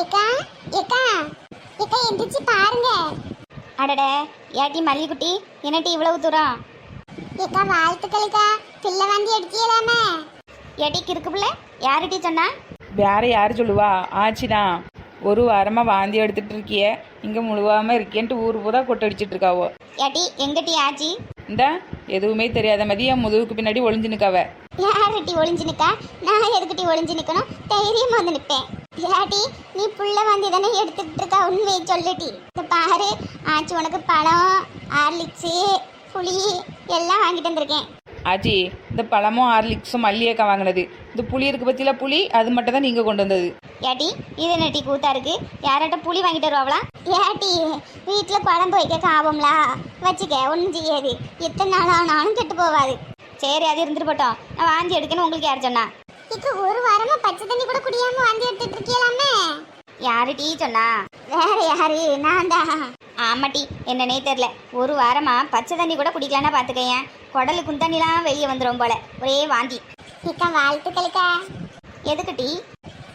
ஏக்கா ஏக்கா ஏக்கா எந்திரிச்சு பாருங்க. அடட ஏட்டி மல்லிகுட்டி என்னட்டி இவ்வளவு தூரம்? ஏக்கா வாழ்த்துக்களுக்கா. பிள்ளை வந்து எடுத்தியலாமே ஏட்டி கிறுக்கு பிள்ளை யாருட்டி சொன்னா? வேற யார் சொல்லுவா? ஆச்சுதான் ஒரு வாரமாக வாந்தி எடுத்துட்டு இருக்கிய. இங்கே முழுவாமல் இருக்கேன்ட்டு ஊர் பூரா கொட்டடிச்சிட்டு இருக்காவோ. ஏட்டி எங்கட்டி ஆச்சி? இந்தா. எதுவுமே தெரியாத மாதிரி என் முதுகுக்கு பின்னாடி ஒளிஞ்சு நிற்காவ யாருட்டி ஒளிஞ்சு நிற்கா நான் எதுக்கிட்டி ஒளிஞ்சு நிக்கணும்? தைரியமா வந்து நிப்பேன். ஏட்டி நீ புள்ள வந்து தானே எடுத்துக்கிட்டு இருக்கா? உண்மையை சொல்லுட்டி இந்த பாரு ஆச்சு உனக்கு பழம் ஹார்லிக்ஸு புளி எல்லாம் வாங்கிட்டு வந்திருக்கேன். ஆச்சி இந்த பழமும் ஹார்லிக்ஸும் மல்லியக்கா வாங்கினது. இந்த புளி இருக்கு பத்தியில புளி அது மட்டும் தான் நீங்கள் கொண்டு வந்தது. ஏட்டி இது என்ன டீ கூத்தா இருக்கு? யார்கிட்ட புளி வாங்கிட்டு வருவாங்களா ஏட்டி வீட்டில் குழம்பு வைக்க காபம்ல? வச்சுக்க ஒன்றும் செய்யாது. எத்தனை நாள் ஆனாலும் கெட்டு போகாது சரி அது இருந்துட்டு போட்டோம். நான் வாந்தி எடுக்கணும் உங்களுக்கு யார் சொன்னா? இக்க ஒரு வாரமா பச்சை தண்ணி கூட குடியாம வாந்தி எடுத்துட்டு இருக்கலாமே யாரு டீ சொன்னா? வேற யாரு? நான் தான். ஆமாட்டி என்னன்னே தெரில ஒரு வாரமா பச்சை தண்ணி கூட குடிக்கலன்னா பார்த்துக்கேன் குடலு குந்தண்ணிலாம் வெளியே வந்துடும் போல. ஒரே வாந்தி. ஏக்கா வாழ்த்துக்களுக்கா எதுக்கு டீ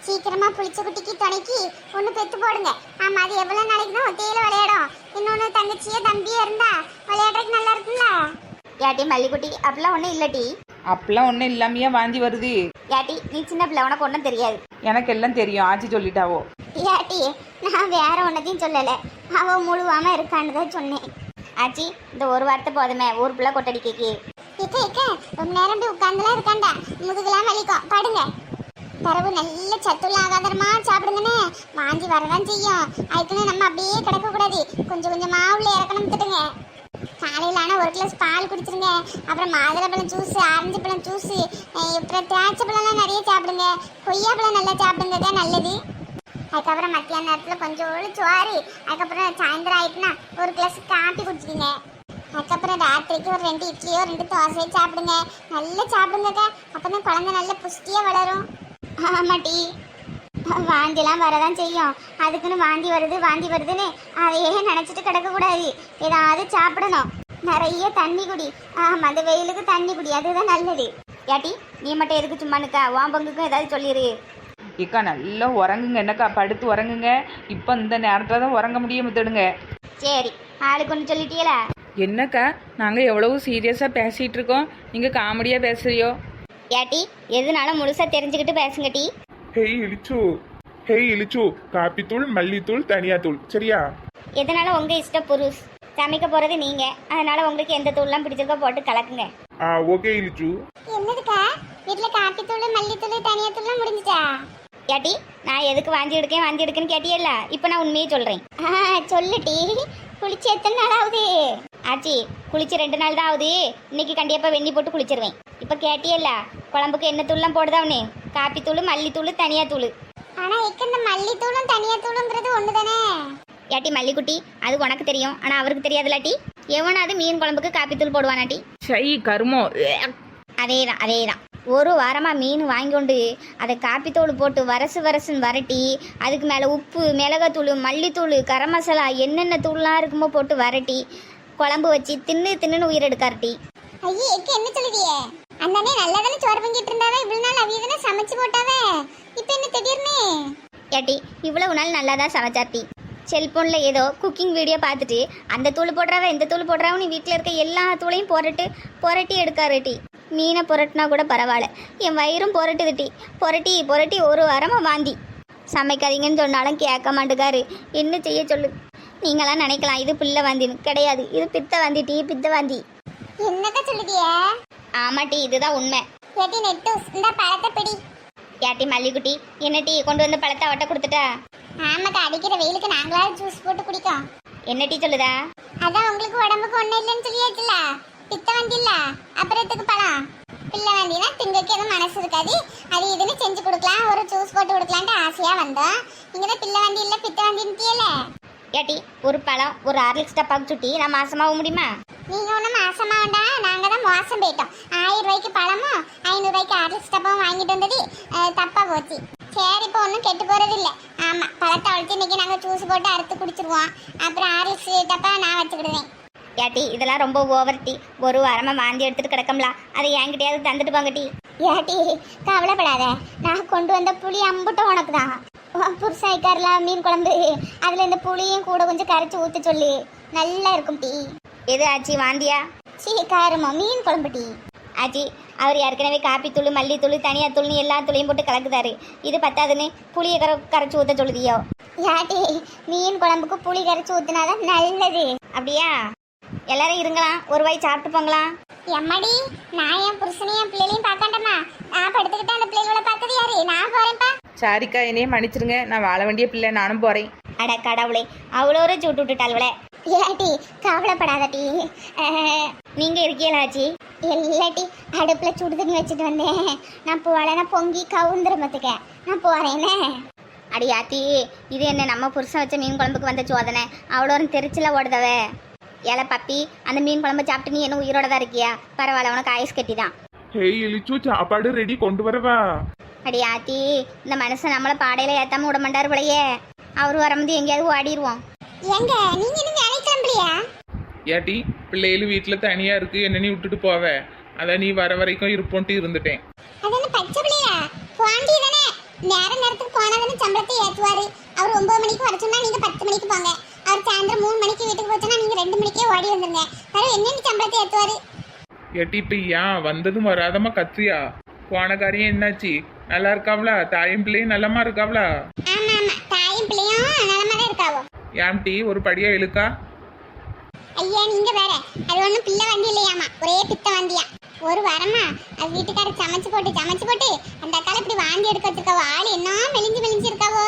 சீக்கிரமா புளிச்ச குட்டிக்கு துணைக்கு ஒண்ணு பெத்து போடுங்க. ஆமா அது எவ்வளவு நாளைக்கு தான் ஒத்தையில விளையாடும். இன்னொன்னு தங்கச்சியோ தம்பியோ இருந்தா விளையாடுறதுக்கு நல்லா இருக்கும்ல. ஏட்டி மல்லிக்குட்டி அப்படிலாம் ஒன்றும் இல்லை டீ அப்பெல்லாம் ஒன்றும் இல்லாமையே வாந்தி வருது. ஏட்டி நீ சின்ன பிள்ளை உனக்கு ஒன்றும் தெரியாது. எனக்கு எல்லாம் தெரியும். ஆச்சி சொல்லிட்டாவோ. ஏட்டி நான் வேற ஒன்றதையும் சொல்லலை. அவ முழுவாம இருக்கான்னு தான் சொன்னேன். ஆச்சி இந்த ஒரு வார்த்தை போதுமே. ஊர் பிள்ளை கொட்டடிக்கைக்கு ஏக்க ஏக்க ரொம்ப நேரம் போய் உட்கார்ந்துலாம் இருக்காண்டா. முதுகுலாம் வலிக்கும். படுங்க. தரவு நல்ல சத்துள்ள ஆகாதரமா சாப்பிடுங்கண்ணே. வாந்தி வரதான் செய்யும். அதுக்குன்னு நம்ம அப்படியே கிடக்கக்கூடாது கொஞ்சம் கொஞ்சம் கொஞ்சமா உள்ள இறக்கணும் திட்டுங்க காலையில் ஆனால் ஒரு கிளாஸ் பால் குடிச்சிருங்க. அப்புறம் மாதுளப்பழம் ஜூஸ் ஆரஞ்சு பழம் ஜூஸ் அப்புறம் திராட்சை பழம்லாம் நிறைய சாப்பிடுங்க. கொய்யா பழம் நல்லா சாப்பிடுங்க. தான் நல்லது. அதுக்கப்புறம் மத்தியான நேரத்தில் கொஞ்சோடு சோறு அதுக்கப்புறம் சாயந்தரம் ஆயிட்டுனா ஒரு கிளாஸ் காப்பி குடிச்சிக்கிங்க அதுக்கப்புறம் ராத்திரிக்கு ஒரு ரெண்டு இட்லியோ ரெண்டு தோசையோ சாப்பிடுங்க. நல்லா சாப்பிடுங்கக்கா. அப்பதான் குழந்தை நல்ல புஷ்டியாக வளரும். ஆமாட்டி வாந்திலாம் வரதான் செய்யும். அதுக்குன்னு வாந்தி வருது வாந்தி வருதுன்னு அதையே நினச்சிட்டு கிடக்கக்கூடாது. ஏதாவது சாப்பிடணும். நிறைய தண்ணி குடி. ஆமாம் அந்த வெயிலுக்கு தண்ணி குடி. அதுதான் நல்லது. ஏட்டி நீ மட்டும் எதுக்கு சும்மா நிக்கா? உன் ஏதாவது சொல்லிடு ஏக்கா நல்லா உறங்குங்க. என்னக்கா படுத்து உறங்குங்க. இப்போ இந்த நேரத்தில் தான் உறங்க முடியும் முத்துடுங்க. சரி ஆளுக்கு ஒன்று சொல்லிட்டீங்களா? என்னக்கா நாங்கள் எவ்வளவு சீரியஸாக பேசிகிட்டு இருக்கோம். நீங்கள் காமெடியாக பேசுறியோ? ஏட்டி எதுனாலும் முழுசாக தெரிஞ்சுக்கிட்டு பேசுங்க டீ. ஹேய் இலிச்சு ஹேய் இலிச்சு காப்பித்தூள் மல்லித்தூள் தனியாத்தூள். சரியா? எதனால உங்கள் இஷ்ட புருஷ். சமைக்க போகிறது நீங்கள் அதனால் உங்களுக்கு எந்த தூள்லாம் பிடிச்சிருக்கோ போட்டு கலக்குங்க. ஆ ஓகே இலிச்சு என்னதுக்கா? வீட்டுல காப்பித்தூள் மல்லித்தூள் தனியாத்தூள்லாம் முடிஞ்சிட்டா ஏட்டி நான் எதுக்கு வாந்தி எடுக்கேன் வாந்தி எடுக்கேன்னு கேட்டியல்ல? இப்போ நான் உண்மையே சொல்கிறேன் ஆ சொல்லுட்டி குளிச்சு எத்தனை நாள் ஆகுது? ஆச்சி குளிச்சு ரெண்டு நாள் தான் ஆகுது. இன்னைக்கு கண்டிப்பாக வெண்ணி போட்டு குளிச்சிருவேன். இப்போ கேட்டியல்ல குழம்புக்கு என்ன தூள்லாம் போடுதாவனே காப்பி தூள் மல்லித்தூள் தனியா தூள். ஆனா இக்க இந்த மல்லித்தூளும் தனியாத்தூளுங்கிறது ஒண்ணுதானே? ஏட்டி மல்லிக்குட்டி அது உனக்கு தெரியும் ஆனால் அவருக்கு தெரியாதுலாட்டி எவனாவது மீன் குழம்புக்கு காப்பி தூள் போடுவானாட்டி சை கருமோ. அதே தான் அதே தான் ஒரு வாரமாக மீன் வாங்கிக்கொண்டு அதை காப்பித்தூள் போட்டு வரசு வரசுன்னு வரட்டி அதுக்கு மேலே உப்பு மிளகாத்தூள் மல்லித்தூள் கரம் மசாலா என்னென்ன தூள்லாம் இருக்குமோ போட்டு வரட்டி குழம்பு வச்சு தின்னு தின்னுன்னு உயிர் எடுக்கார்ட்டி ஐயே எக்க என்ன சொல்லுதியே அண்ணனே நல்லா தானே சோறு பங்கிட்டு இருந்தாவே இவ்வளவு நாள் அவிய தானே சமைச்சு போட்டாவே? இப்ப என்ன திடீர்னு? ஏட்டி இவ்வளவு நாள் நல்லா தான் சமைச்சாட்டி செல்ஃபோனில் ஏதோ குக்கிங் வீடியோ பார்த்துட்டு அந்த தூள் போடுறாவ இந்த தூள் போடுறாவன்னு வீட்டில் இருக்க எல்லா தூளையும் புரட்டு புரட்டி எடுக்காருட்டி. மீனை புரட்டினா கூட பரவாயில்ல. என் வயிறும் புரட்டுதுட்டி. புரட்டி புரட்டி ஒரு வாரமாக வாந்தி. சமைக்காதீங்கன்னு சொன்னாலும் கேட்க மாட்டேக்காரு. என்ன செய்ய சொல்லு? நீங்களாம் நினைக்கலாம் இது பிள்ளை வாந்தின்னு. கிடையாது. இது பித்த வாந்தி டீ பித்த வாந்தி. என்னக்கா சொல்லுதியே? ஆமாட்டி இதுதான் உண்மை. ஏட்டி நெட்டூஸ் இந்த பழத்தை பிடி. ஏட்டி மல்லிக்குட்டி என்ன டீ? கொண்டு வந்து பழத்தை அவட்ட கொடுத்துட்டா? ஆமாக்கா அடிக்கிற வெயிலுக்கு நாங்களாவது ஜூஸ் போட்டு குடிக்கோம். என்ன டீ சொல்லுதா? அதான் உங்களுக்கு உடம்புக்கு ஒண்ணும் இல்லைன்னு சொல்லியாச்சுல. பித்த வண்டி இல்ல அப்புறத்துக்கு பழம் பிள்ளை வண்டினா திங்கக்கு எதுவும் மனசு இருக்காது. அது இதுன்னு செஞ்சு கொடுக்கலாம். ஒரு ஜூஸ் போட்டு கொடுக்கலான்ட்டு ஆசையா வந்தோம். நீங்க தான் பிள்ளை வண்டி இல்ல பித்த வண்டின்ட்டியல ஏட்டி ஒரு பழம் ஒரு ஹார்லிக்ஸ் டப்பாக்கு சுட்டி நான் மாசமாக முடியுமா? நீங்க ஒன்றும் மாசமா வேண்டாம். நாங்க தான் மோசம் போயிட்டோம். ஆயிரம் ரூபாய்க்கு பழமும் ஐநூறு ரூபாய்க்கு ஆர்லிக்ஸ் டப்பாவும் வாங்கிட்டு வந்தது அஹ், தப்பா போச்சு. சரி இப்போ ஒன்றும் கெட்டு போறது இல்ல. ஆமா பழத்தை அழுத்தி இன்னைக்கு நாங்க ஜூஸ் போட்டு அறுத்து குடிச்சிருவோம். அப்புறம் ஆர்லிக்ஸ் டப்பா நான் வச்சுக்கிடுவேன். ஏட்டி இதெல்லாம் ரொம்ப ஓவர் டீ. ஒரு வாரமா வாந்தி எடுத்துட்டு கிடக்கம்ல. அதை என்கிட்டயாவது தந்துட்டு போங்க டீ. ஏட்டி கவலைப்படாத. நான் கொண்டு வந்த புளி அம்புட்டும் உனக்கு தான் புதுசா இருக்காருல மீன் குழம்பு. அதுல இந்த புளியும் கூட கொஞ்சம் கரைச்சி ஊத்த சொல்லு. நல்லா இருக்கும் டீ. எது ஆச்சி வாந்தியா? சீ காரமோ மீன் குழம்பு டீ. ஆச்சி அவர் ஏற்கனவே காப்பி தூள் மல்லித்தூள் தனியா தூள்னு எல்லா தூளையும் போட்டு கலக்குதாரு. இது பத்தாதுன்னு புளியை கர கரைச்சி ஊத்த சொல்லுதியோ? ஏட்டி மீன் குழம்புக்கு புளி கரைச்சி ஊத்துனாதான் நல்லது. அப்படியா? எல்லாரும் இருங்களாம் ஒரு வாய் சாப்பிட்டு போங்களாம். எம்மடி நான் என் புருஷனையும் என் பிள்ளைகளையும் பார்க்கண்டமா நான் படுத்துக்கிட்டு அந்த பிள்ளைகளை பார்த்தது யாரு? நான் போறேன்ப்பா. சாரிக்கா என்னையே மன்னிச்சிருங்க. நான் வாழ வேண்டிய பிள்ளை நானும் போகிறேன் அட கடவுளே அவ்வளோ ஒரு சூட்டு விட்டுட்டாள்வளே. ஏட்டி கவலைப்படாதட்டி. அஹ், நீங்க இருக்கீங்களா ஆச்சி? இல்லாட்டி அடுப்புல சுடு தண்ணி வச்சுட்டு வந்தேன். நான் போகலன்னா பொங்கி கவுந்துருமத்துக்க நான் போறேனே அடி ஆத்தி இது என்ன நம்ம புருஷன் வச்ச மீன் குழம்புக்கு வந்த சோதனை? அவ்வளோ தெரிச்சில ஓடுதவே. ஏல பப்பி அந்த மீன் குழம்பு சாப்பிட்டு நீ என்ன உயிரோட தான் இருக்கியா? பரவாயில்ல உனக்கு ஐஸ் கட்டி தான் ஹேய் இலிச்சு சாப்பாடு ரெடி கொண்டு வரவா? அடி ஆத்தி இந்த மனுஷன் நம்மளை பாடையில ஏத்தாம விட மாட்டாரு போலயே. அவர் வரும்போது எங்கேயாவது ஓடிடுவோம். எங்க நீங்க இன்னும் வேலைக்கு கிளம்பலையா ஏட்டி பிள்ளைகள் வீட்டில் தனியாக இருக்கு என்ன நீ விட்டுட்டு போவ? அதான் நீ வர வரைக்கும் இருப்போன்ட்டு இருந்துட்டேன். அது என்ன பச்சை பிள்ளையா? போண்டி தானே. நேர நேரத்துக்கு போனா தானே சம்பளத்தை ஏத்துவாரு. அவர் ஒன்பது மணிக்கு வர சொன்னா நீங்க பத்து மணிக்கு போங்க. சாயந்தரம் மூணு மணிக்கு வீட்டுக்கு போச்சுன்னா நீங்க ரெண்டு மணிக்கே ஓடி வந்துருங்க. வேற என்னென்ன சம்பளத்தை ஏத்துவாரு? இப்போ ஏன் வந்ததும் வராதமா கத்துறியா போன காரியம் என்னாச்சு? நல்லா இருக்காவளா? தாயும் பிள்ளையும் நல்லமா இருக்காவளா? ஆமா ஆமா. தாயும் பிள்ளையும் நலமா தான் இருக்காவோ. ஏன் டீ ஒரு படியா இழுக்கா? ஐயா நீங்க வேற. அது ஒண்ணும் பிள்ளை வண்டி இல்லையாமா? ஒரே பித்த வண்டியா? ஒரு வாரமா? அது வீட்டுக்காரர் சமைச்சு போட்டு சமைச்சு போட்டு அந்த அக்கால இப்படி வாந்தி எடுக்க வச்சிருக்காவோ? ஆள் என்ன மெலிஞ்சு மெலிஞ்சு இருக்காவோ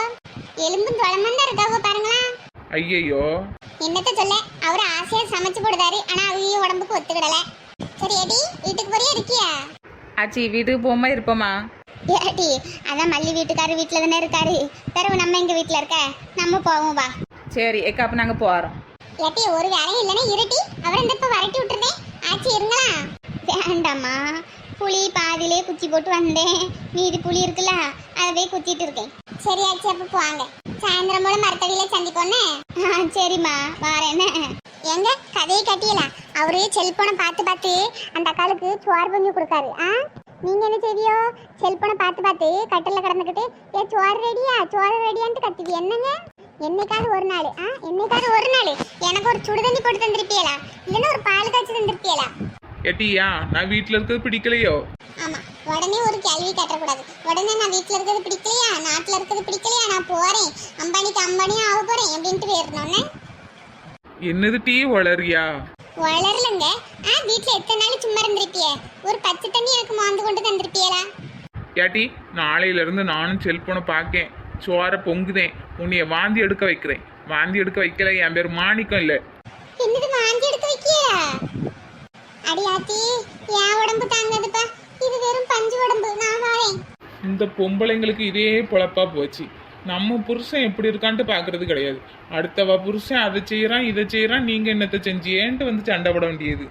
எலும்பும் தொலமந்தா இருக்காவோ பாருங்களா ஐயையோ. என்னத்த சொல்ல? அவர் ஆசையா சமைச்சு போடுதாரு ஆனா அவங்க உடம்புக்கு ஒத்துக்கிடல. சரி ஏடி வீட்டுக்கு போறியா இருக்கியா? ஆச்சி வீட்டுக்கு போமா இருப்போமா? ஏடி அதான் மல்லி வீட்டுக்காரர் வீட்டுல தானே இருக்காரு. பிறகு நம்ம எங்க வீட்டுல இருக்க? நம்ம போவோம் வா. சரி ஏக்கா அப்போ நாங்கள் போகிறோம் ஏட்டி ஒரு வேலையும் இல்லைன்னா இருட்டி அவரை இந்த இப்ப வரட்டி விட்டுருந்தேன். ஆச்சி இருங்களா? வேண்டாம்மா. புளி பாதியிலே குச்சி போட்டு வந்தேன். மீதி புளி இருக்குல்ல அதை போய் குத்திட்டு இருக்கேன். சரி ஆச்சி அப்ப போவாங்க சாயந்தரம் போல மரத்தடியில சந்திப்போன்னு? ஆ, சரிம்மா வாரேன்னு. எங்க? கதையை கட்டியலாம் அவரு செல்போனை பார்த்து பார்த்து அந்த அக்காளுக்கு சோறு பொங்கி கொடுக்காரு. ஆ? நீங்க என்ன செய்வியோ செல்போனை பார்த்து பார்த்து கட்டில கிடந்துக்கிட்டு ஏ சோறு ரெடியா? சோறு ரெடியான்ட்டு கத்துவி என்னங்க? என்னைக்காவது ஒரு நாள். ஆ? என்னைக்காவது ஒரு நாள். எனக்கு ஒரு சுடு தண்ணி போட்டு தந்திருப்பியலா? இல்லைன்னா ஒரு பால் காய்ச்சி தந்திருப்பியலா? ஏன் நான் வீட்டில் இருக்கிறது பிடிக்கலையோ? உடனே ஒரு கேள்வி கேட்டக்கூடாது. உடனே நான் வீட்ல இருக்கிறது பிடிக்கலையா? நாட்டுல இருக்கிறது பிடிக்கலையா? நான் போறேன். அம்பானிக்கு அம்பானியா ஆக போறேன். அப்படின்ட்டு போயிடணும்னு. என்னது டீ வளரியா வளரலங்க. ஆ வீட்ல எத்தனை நாள் சும்மா இருந்திருப்பியே? ஒரு பச்சை தண்ணி எனக்கு மாந்து கொண்டு தந்திருப்பியலா ஏட்டி நாளையில இருந்து நானும் செல்போனை பார்க்கேன். சோற பொங்குதேன். உன்னைய வாந்தி எடுக்க வைக்கிறேன். வாந்தி எடுக்க வைக்கல. என் பேர் மாணிக்கம் இல்லை. என்னது வாந்தி எடுக்க வைக்கியா அடியாத்தி என் உடம்பு தாங்காதுப்பா இது வெறும் பஞ்சு உடம்பு நான் வாரேன் இந்த பொம்பளைங்களுக்கு இதே பொழப்பா போச்சு. நம்ம புருஷன் எப்படி இருக்கான்ட்டு பார்க்கறது கிடையாது. அடுத்தவ புருஷன் அதை செய்யறான் இதை செய்யறான் நீங்க என்னத்தை செஞ்சியேன்ட்டு வந்து சண்டை போட வேண்டியது.